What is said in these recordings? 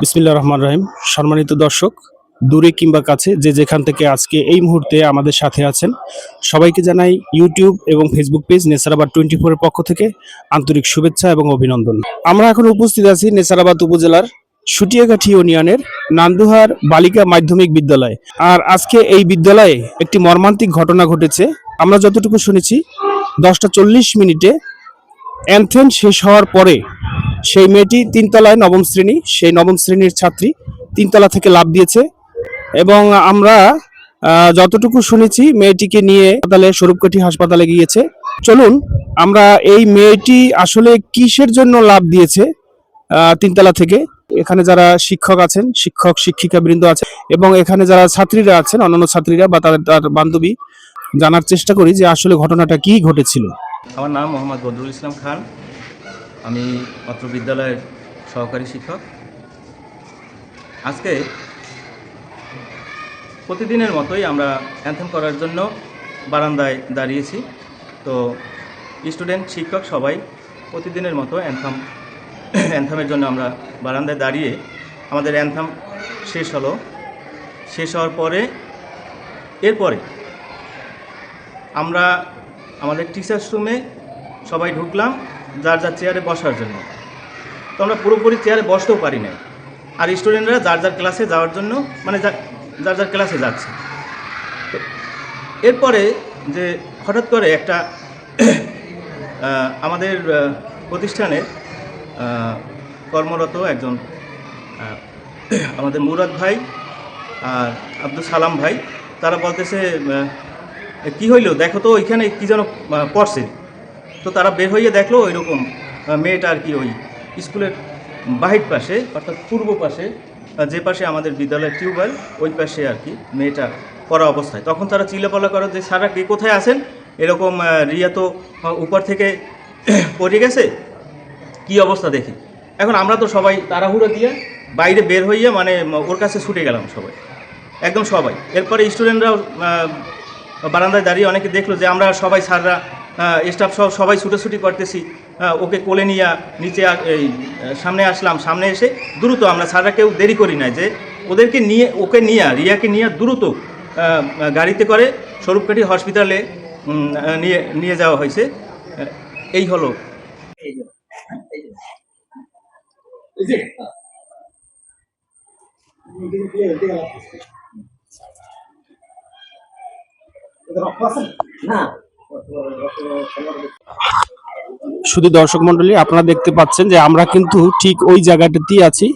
বিসমিল্লা রহমান রহিম। সম্মানিত দর্শক, দূরে কিংবা কাছে, যে যেখান থেকে আজকে এই মুহূর্তে আমাদের সাথে আছেন, সবাইকে জানাই ইউটিউব এবং ফেসবুক পেজ নেসারাবাদ টোয়েন্টি ফোরের পক্ষ থেকে আন্তরিক শুভেচ্ছা এবং অভিনন্দন। আমরা এখন উপস্থিত আছি নেসারাবাদ উপজেলার সুটিয়াঘাটি ইউনিয়নের নান্দুহার বালিকা মাধ্যমিক বিদ্যালয়। আর আজকে এই বিদ্যালয়ে একটি মর্মান্তিক ঘটনা ঘটেছে। আমরা যতটুকু শুনেছি, দশটা চল্লিশ মিনিটে অ্যান্থেম শেষ হওয়ার পরে সেই মেয়েটি তিনতলায় নবম শ্রেণি, সেই নবম শ্রেণির ছাত্রী তিনতলা থেকে লাভ দিয়েছে এবং আমরা যতটুকু শুনেছি মেয়েটিকে নিয়ে হাসপাতালে, স্বরূপকাঠি হাসপাতালে গিয়েছে। চলুন, আমরা এই মেয়েটি আসলে কিসের জন্য লাভ দিয়েছে তিনতলা থেকে? এখানে যারা শিক্ষক আছেন, শিক্ষক, শিক্ষিকা বৃন্দ আছে এবং এখানে যারা ছাত্রীরা আছেন, অন্যান্য ছাত্রীরা বা তাদের, তার বান্ধবী, জানার চেষ্টা করি যে আসলে ঘটনাটা কি ঘটেছিল। আমার নাম মোহাম্মদ বদরুল ইসলাম খান। আমি অত্র বিদ্যালয়ের সহকারী শিক্ষক। আজকে প্রতিদিনের মতোই আমরা অ্যান্থেম করার জন্য বারান্দায় দাঁড়িয়েছি। তো স্টুডেন্ট, শিক্ষক সবাই প্রতিদিনের মতো অ্যান্থাম অ্যান্থামের জন্য আমরা বারান্দায় দাঁড়িয়ে আমাদের অ্যান্থাম শেষ হলো। শেষ হওয়ার পরে, এরপরে আমরা আমাদের টিচার্স রুমে সবাই ঢুকলাম, যার যার চেয়ারে বসার জন্য। তো আমরা পুরোপুরি চেয়ারে বসতেও পারি না আর স্টুডেন্টরা যার যার ক্লাসে যাওয়ার জন্য মানে যার যার ক্লাসে যাচ্ছে। তো এরপরে যে হঠাৎ করে একটা আমাদের প্রতিষ্ঠানের কর্মরত একজন আমাদের মুরাদ ভাই আর আব্দুল সালাম ভাই, তারা বলতেছে কি হইল? দেখো তো ওইখানে কি যেন পড়ছে। তো তারা বের হইয়ে দেখল ওইরকম মেয়েটা আর কি ওই স্কুলের বাহির পাশে, অর্থাৎ পূর্ব পাশে যে পাশে আমাদের বিদ্যালয়ের টিউবওয়েল, ওই পাশে আর কি মেয়েটা পড়া অবস্থায়। তখন তারা চিল্লাপাল্লা করো যে, সারা কে কোথায় আছেন? এরকম রিয়া তো উপর থেকে পড়ে গেছে। কি অবস্থা দেখি। এখন আমরা তো সবাই তাড়াহুড়ো দিয়ে বাইরে বের হইয়ে মানে ওর কাছে ছুটে গেলাম সবাই। একদম সবাই। এরপরে স্টুডেন্টরাও বারান্দায় দাঁড়িয়ে অনেকে দেখল যে আমরা সবাই স্যাররা স্টাফ সব সবাই ছুটোছুটি করতেছি। ওকে কোলে নিয়ে নিচে এই সামনে আসলাম। সামনে এসে দ্রুত আমরা স্যাররা কেউ দেরি করি না যে ওদেরকে নিয়ে, ওকে নিয়ে, রিয়াকে নিয়ে দ্রুত গাড়িতে করে স্বরূপকাঠি হসপিটালে নিয়ে নিয়ে যাওয়া হয়েছে। এই হলো। শুধু দর্শক মন্ডলী আপনারা দেখতে পাচ্ছেন যে আমরা কিন্তু ঠিক ওই জায়গাটাতেই আছি,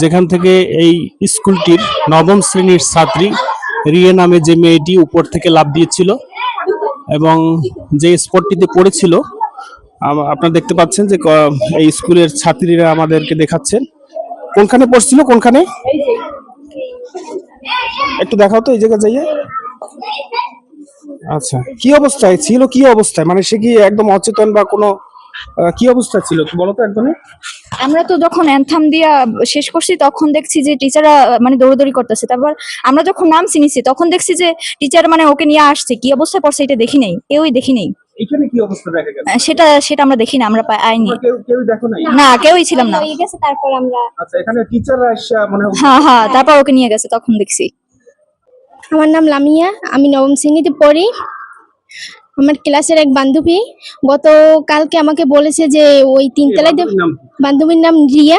যেখান থেকে এই স্কুলটির নবম শ্রেণির ছাত্রী রিয়া নামে যে মেয়েটি উপর থেকে লাভ দিয়েছিল এবং যে স্পটটিতে পড়েছিল আপনারা দেখতে পাচ্ছেন যে এই স্কুলের ছাত্রীরা আমাদেরকে দেখাচ্ছেন। কোনখানে পড়ছিল, কোনখানে? একটু দেখাও তো এই জায়গায় যাইয়ে। আচ্ছা। কি অবস্থায়? ছিল কি অবস্থায়? মানে সে কি একদম অচেতন বা কোনো কি অবস্থা ছিল? বলো তো একদমই। আমরা তো যখন অ্যান্থাম দিয়া শেষ করছি তখন দেখছি যে টিচাররা মানে দৌড়দৌড়ি করতেছে। তারপর আমরা যখন নাম চিনিছি তখন দেখছি যে টিচার মানে ওকে নিয়ে আসছে। কি অবস্থায় পড়ছে এটা দেখি নাই। কেউই দেখি নাই। এখানে কি অবস্থা দেখা গেল সেটা সেটা আমরা দেখি না আমরা পা- আইনি। কেউ কেউ দেখো নাই? না কেউই ছিলাম না। হয়ে গেছে তারপর আমরা আচ্ছা এখানে টিচাররা এসে মানে হ্যাঁ হ্যাঁ তারপর ওকে নিয়ে গেছে তখন দেখছি। আমার নাম লামিয়া আমি নবম শ্রেণীতে পড়ি। আমার ক্লাসের এক বান্ধবী গত কালকে আমাকে বলেছে যে ওই তিনতলায় যে বান্ধবীর নাম রিয়া।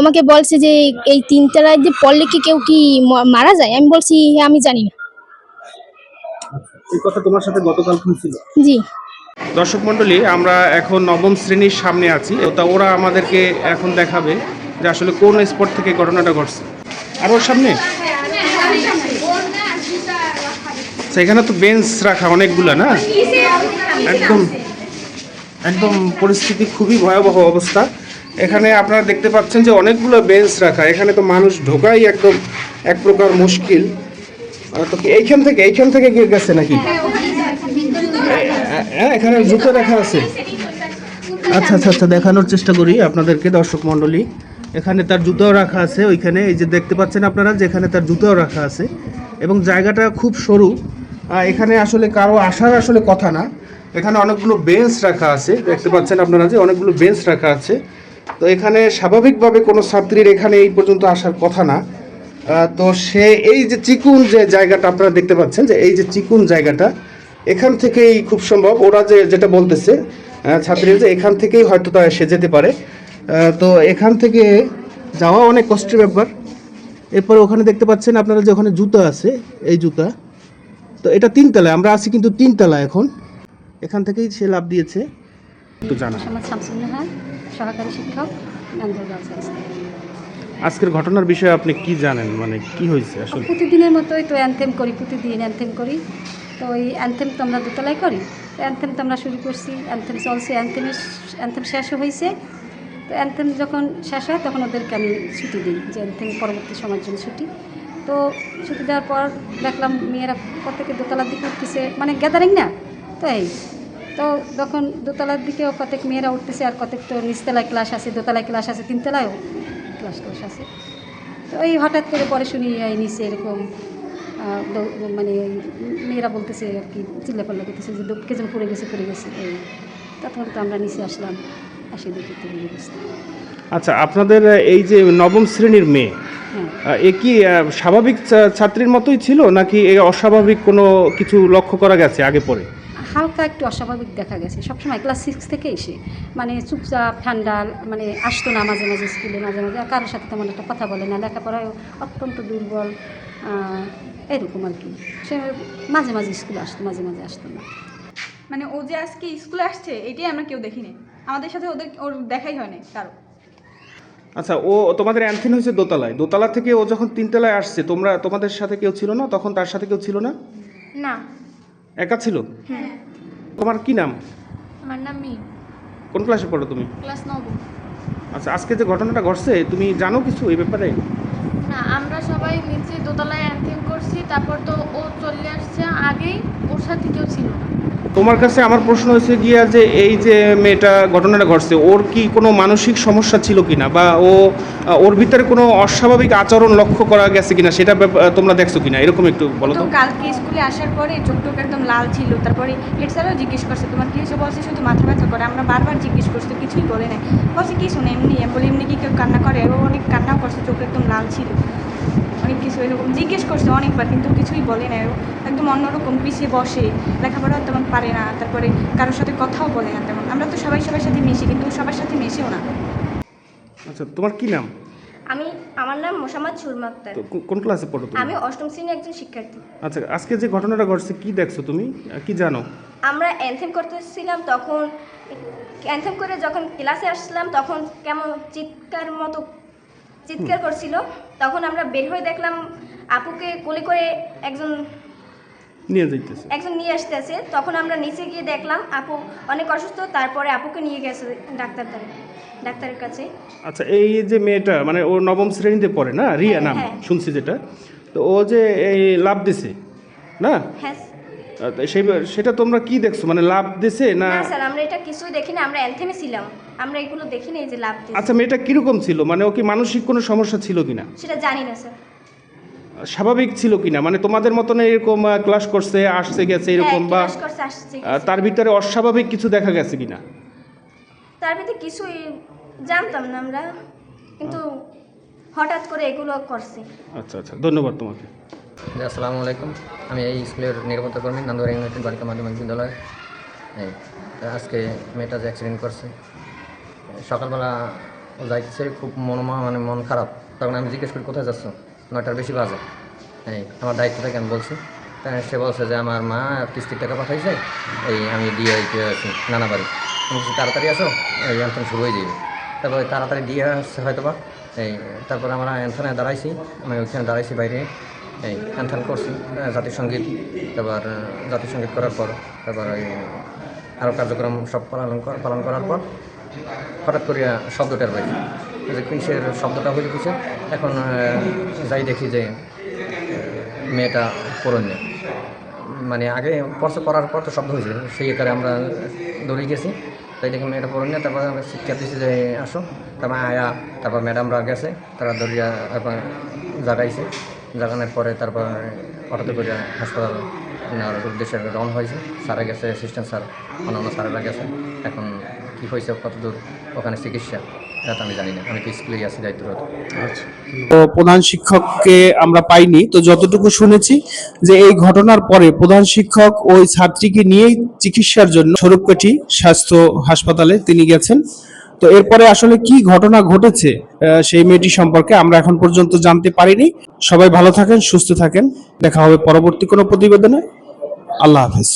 আমাকে বলছে যে এই তিনতলায় যে পড়লে কি কেউ কি মারা যায়? আমি বলছি হ্যাঁ আমি জানি না। এই কথা তোমার সাথে গতকাল ছিল জি। দর্শক মন্ডলী আমরা এখন নবম শ্রেণির সামনে আছি। তা ওরা আমাদেরকে এখন দেখাবে যে আসলে কোন স্পট থেকে ঘটনাটা ঘটছে। আর ওর সামনে? সেখানে তো বেঞ্চ রাখা অনেকগুলা না? একদম একদম পরিস্থিতি খুবই ভয়াবহ অবস্থা। এখানে আপনারা দেখতে পাচ্ছেন যে অনেকগুলো বেঞ্চ রাখা। এখানে তো মানুষ ঢোকাই একদম এক প্রকার মুশকিল। তো এইখান থেকে এইখান থেকে গেছে নাকি? হ্যাঁ এখানে জুতো রাখা আছে। আচ্ছা আচ্ছা আচ্ছা দেখানোর চেষ্টা করি আপনাদেরকে, দর্শক মণ্ডলী। এখানে তার জুতাও রাখা আছে, ওইখানে এই যে দেখতে পাচ্ছেন আপনারা, যেখানে তার জুতাও রাখা আছে। এবং জায়গাটা খুব সরু। এখানে আসলে কারও আসার আসলে কথা না। এখানে অনেকগুলো বেঞ্চ রাখা আছে। দেখতে পাচ্ছেন আপনারা যে অনেকগুলো বেঞ্চ রাখা আছে। তো এখানে স্বাভাবিকভাবে কোনো ছাত্রীর এখানে এই পর্যন্ত আসার কথা না। তো সে এই যে চিকুন যে জায়গাটা আপনারা দেখতে পাচ্ছেন যে এই যে চিকুন জায়গাটা, এখান থেকেই খুব সম্ভব। ওরা যে যেটা বলতেছে ছাত্রীরা যে এখান থেকেই হয়তো তা সে যেতে পারে। তো এখান থেকে যাওয়া অনেক কষ্টের ব্যাপার। এরপরে ওখানে দেখতে পাচ্ছেন আপনারা যে ওখানে জুতা আছে, এই জুতা। তো এটা তিনতলায় আমরা আছি কিন্তু তিনতলা এখন। এখান থেকেই সে লাভ দিয়েছে। একটু জানা সহকারী শিক্ষক। আজকের ঘটনার বিষয়ে আপনি কি জানেন? মানে কি হয়েছে আসলে? প্রতিদিনের মতোই তো অ্যানথেম করি প্রতিদিন অ্যানথেম করি। তো ওই অ্যানথেম তো আমরা দোতলায় করি। তো অ্যানথেম তো আমরা শুরু করছি। অ্যানথেম চলছে অ্যানথেমের অ্যানথেম শেষ হয়েছে। তো অ্যানথেম যখন শেষ হয় তখন ওদেরকে আমি ছুটি দিই যে অ্যানথেম পরবর্তী সময়ের জন্য ছুটি। তো ছুটি দেওয়ার পর দেখলাম মেয়েরা প্রত্যেকে দোতলার দিকে উঠতেছে। মানে গ্যাদারিং না তো এই তো তখন দোতলার দিকেও কতক মেয়েরা উঠতেছে আর কতক তো নিচতলায় ক্লাস আছে, দোতলায় ক্লাস আছে, তিনতলায়ও ক্লাস ক্লাস আছে। তো এই হঠাৎ করে পরে শুনি এই নিচে এরকম মানে মেয়েরা বলতেছে আর কি, চিল্লাপাল্লা করতেছে যে কে যেন পড়ে গেছে পড়ে গেছে, এই। তখন তো আমরা নিচে আসলাম, আসে দেখি তো আচ্ছা আপনাদের এই যে নবম শ্রেণির মেয়ে এ কি স্বাভাবিক ছাত্রীর মতোই ছিল নাকি এ অস্বাভাবিক কোনো কিছু লক্ষ্য করা গেছে আগে পরে? হালকা একটু অস্বাভাবিক দেখা গেছে। সবসময় ক্লাস সিক্স থেকে এসে মানে চুপচাপ ঠান্ডা মানে আসতো না মাঝে মাঝে স্কুলে মাঝে মাঝে। আর কারোর সাথে তেমন একটা কথা বলে না। লেখাপড়ায় অত্যন্ত দুর্বল। এরকম আর কি। সে মাঝে মাঝে স্কুলে আসতো মাঝে মাঝে আসতো না। মানে ও যে আজকে স্কুলে আসছে এটাই আমরা কেউ দেখিনি। আমাদের সাথে ওদের ওর দেখাই হয়নি কারও। আচ্ছা ও তোমাদের অ্যান্থিন হয়েছে দোতলায়। দোতলা থেকে ও যখন তিনতলায় আসছে তোমরা তোমাদের সাথে কেউ ছিল না? তখন তার সাথে কেউ ছিল না? না। একা ছিল? হ্যাঁ। তোমার কি নাম? আমার নাম মি কোন ক্লাসে পড়ো তুমি? ক্লাস নবম। আচ্ছা আজকে যে ঘটনাটা ঘটছে তুমি জানো কিছু এই ব্যাপারে? না আমরা সবাই নিচে দোতলায় অ্যান্থেম করছি তারপর তো ও চলে আসছে আগেই ওর সাথে কেউ ছিল না। তোমার কাছে আমার প্রশ্ন হয়েছে গিয়া যে এই যে মেয়েটা ঘটনাটা ঘটছে, ওর কি কোনো মানসিক সমস্যা ছিল কিনা? বা ও, ওর ভিতরে কোনো অস্বাভাবিক আচরণ লক্ষ্য করা গেছে কিনা? সেটা তোমরা দেখছ কিনা? এরকম একটু বলো তো। কালকে স্কুলে আসার পরে চোখ টোক একদম লাল ছিল। তারপরে হেড স্যারও জিজ্ঞেস করছে, তোমার কি হয়েছে? বলছে, শুধু মাথা ব্যথা করে। আমরা বারবার জিজ্ঞেস করছি, কিছুই বলে নাই। বলছে, কি শুনে, এমনি? বলি, এমনি কি কেউ কান্না করে? ও অনেক কান্নাও করছে, চোখ একদম লাল ছিল। অনেক কিছু এরকম জিজ্ঞেস করছে অনেকবার কিন্তু কিছুই বলে না একদম অন্যরকম পিছিয়ে বসে লেখাপড়াও তেমন পারে না তারপরে কারোর সাথে কথাও বলে না তেমন। আমরা তো সবাই সবার সাথে মিশি কিন্তু সবার সাথে মিশেও না। আচ্ছা তোমার কি নাম? আমি আমার নাম মোসাম্মদ সুরমা আক্তার। কোন ক্লাসে পড়ো তুমি? আমি অষ্টম শ্রেণির একজন শিক্ষার্থী। আচ্ছা আজকে যে ঘটনাটা ঘটছে কি দেখছ তুমি? কি জানো? আমরা অ্যানথেম করতেছিলাম তখন অ্যানথেম করে যখন ক্লাসে আসলাম তখন কেমন চিৎকার মতো চিৎকার করছিল। তখন আমরা বের হয়ে দেখলাম আপুকে কোলে করে একজন নিয়ে যাইতেছে। একজন নিয়ে আসতেছে। তখন আমরা নিচে গিয়ে দেখলাম আপু অনেক অসুস্থ তারপরে আপুকে নিয়ে গেছে ডাক্তার ডাক্তারের কাছে। আচ্ছা এই যে মেয়েটা মানে ও নবম শ্রেণীতে পড়ে না? রিয়া হ্যাঁ, নাম হ্যাঁ। শুনছি যেটা। তো ও যে এই লাভ দিছে না? হ্যাঁ। সেই সেটা তোমরা কি দেখছ? মানে লাভ দিছে না না স্যার আমরা এটা কিছুই দেখি না আমরা অ্যানথেমে ছিলাম। আমরা এগুলো দেখি না এই যে লাভ দিয়েছে। আচ্ছা মেয়েটা কীরকম ছিল? মানে ও কি মানসিক কোনো সমস্যা ছিল কিনা? সেটা জানি না স্যার। স্বাভাবিক ছিল কিনা? মানে তোমাদের মতন এরকম ক্লাস করছে আসছে গেছে এরকম হ্যাঁ, বা আসছে আহ, তার ভিতরে অস্বাভাবিক কিছু দেখা গেছে কিনা? তার ভিতরে কিছুই জানতাম না আমরা কিন্তু হঠাৎ করে এগুলো করছে। আচ্ছা আচ্ছা ধন্যবাদ তোমাকে। আসসালামু আলাইকুম। আমি এই স্কুলের নিরাপত্তা কর্মী নান্দুয়ার ইউনাইটেড বালিকা মাধ্যমিক বিদ্যালয় আজকে মেয়েটা যে অ্যাক্সিডেন্ট করছে। সকালবেলা যাইতেছে, খুব মন মানে মন খারাপ। তখন আমি জিজ্ঞেস করি, কোথায় যাচ্ছ? নয়টার বেশি বাজে। এই, আমার দায়িত্ব থেকে আমি বলছি? তা সে বলছে যে, আমার মা কিস্তির টাকা পাঠাইছে। এই, আমি দিয়ে আছি, নানা বাড়ি। তাড়াতাড়ি আসো, এই অ্যান্থন শুরু হয়ে যাবে। তারপর তাড়াতাড়ি দিয়ে আসছে হয়তো বা এই, তারপর আমরা অ্যান্থনে দাঁড়াইছি, আমি ওইখানে দাঁড়াইছি বাইরে। এই অ্যান্থন করছি আহ, জাতীয় সংগীত তারপর আহ, জাতীয় সংগীত করার পর তারপর ওই আরও কার্যক্রম সব পালন পালন করার পর হঠাৎ করে শব্দটার পাইছি। যে কিসের শব্দটা হইল কিসের? এখন যাই দেখি যে মেয়েটা পরণ্যে মানে আগে পরশ করার পর তো শব্দ হয়েছে সেই আকারে আমরা দৌড়ে গেছি। তাই দেখি মেয়েটা পরণ্যে তারপর আমরা শিক্ষা দিয়েছি যে আসো। তারপর আয়া তারপর ম্যাডামরা গেছে তারা দৌড়িয়া তারপর জাগাইছে। জাগানোর পরে তারপর অটোতে করে হাসপাতাল নেওয়ার উদ্দেশ্যে রওনা হয়েছে। স্যারা গেছে অ্যাসিস্ট্যান্ট স্যার, অন্যান্য স্যারেরা গেছে। এখন কী হয়েছে, কতদূর, ওখানে চিকিৎসা, এটা আমি জানি না। আমি তো স্কুলেই দায়িত্বরত। তো প্রধান শিক্ষককে আমরা পাইনি। তো যতটুকু শুনেছি যে এই ঘটনার পরে প্রধান শিক্ষক ওই ছাত্রীকে নিয়েই চিকিৎসার জন্য স্বরূপকাঠি স্বাস্থ্য হাসপাতালে তিনি গেছেন। তো এরপরে আসলে কি ঘটনা ঘটেছে সেই মেয়েটি সম্পর্কে আমরা এখন পর্যন্ত জানতে পারিনি। সবাই ভালো থাকেন, সুস্থ থাকেন। দেখা হবে পরবর্তী কোনো প্রতিবেদনে। আল্লাহ হাফেজ।